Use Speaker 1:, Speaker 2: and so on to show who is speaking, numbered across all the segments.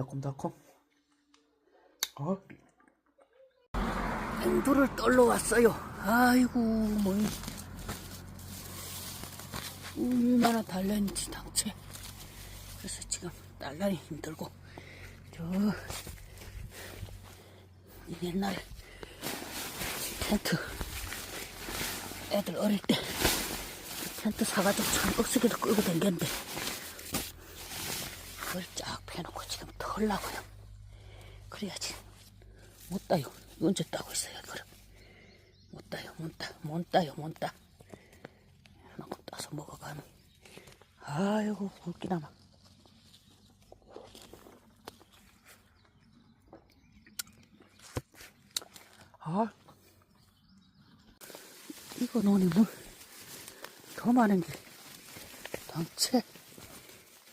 Speaker 1: 달콤달콤. 어,
Speaker 2: 앵두를 떨러 왔어요. 아이고, 뭐, 얼마나 단란인지 당체. 그래서 지금 단란히 힘들고, 저, 옛날 텐트, 애들 어릴 때, 텐트 사가지고 참 억수기도 끌고 댕겼는데, 그걸 쫙 펴놓고 지금 털라고요. 그래야지. 못 따요. 언제 따고 있어요, 이거를. 못 따요, 못 따, 못 따요, 못 따. 하나고 따서 먹어가는. 아이고, 웃기나마.
Speaker 1: 아,
Speaker 2: 이거 논이 물, 더 많은 게, 당체,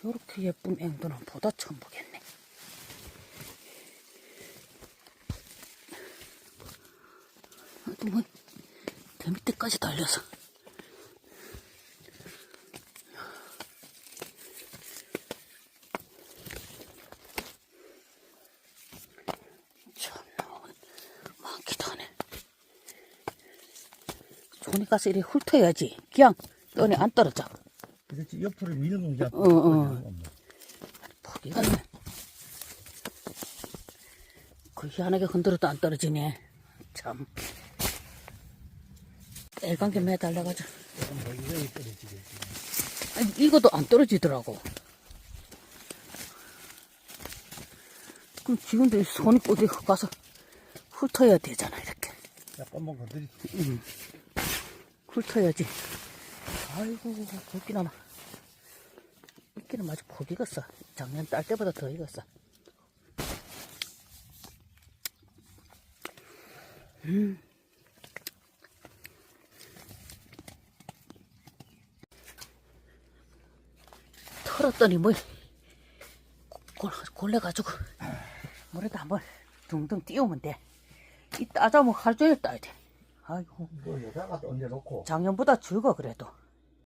Speaker 2: 요렇게 예쁜 앵두는 보다 처음 보겠네. 뭐, 대 밑에까지 달려서. 손이 가서 이리 훑어야지. 그냥 떠니 안 떨어져.
Speaker 3: 그렇지 옆으로 밀는 게
Speaker 2: 어, 어. 포기 같네. 그 희한하게 흔들어도 안 떨어지네. 참. 애관계 매달려가지고. 아니, 이것도 안 떨어지더라고. 그럼 지금도 이 손이 어디 가서 훑어야 되잖아, 이렇게.
Speaker 3: 약간만 건드리
Speaker 2: 훑어야지. 아이고, 굵기나마. 굵기는 아주 폭 익었어. 작년 딸 때보다 더 익었어. 음. 털었더니 뭐, 골, 골래가지고, 물에다 한번 둥둥 띄우면 돼. 이 따자면 하루 종일 따야 돼. 아이고.
Speaker 3: 너 여자가 또 얹어놓고
Speaker 2: 작년보다 줄거 그래도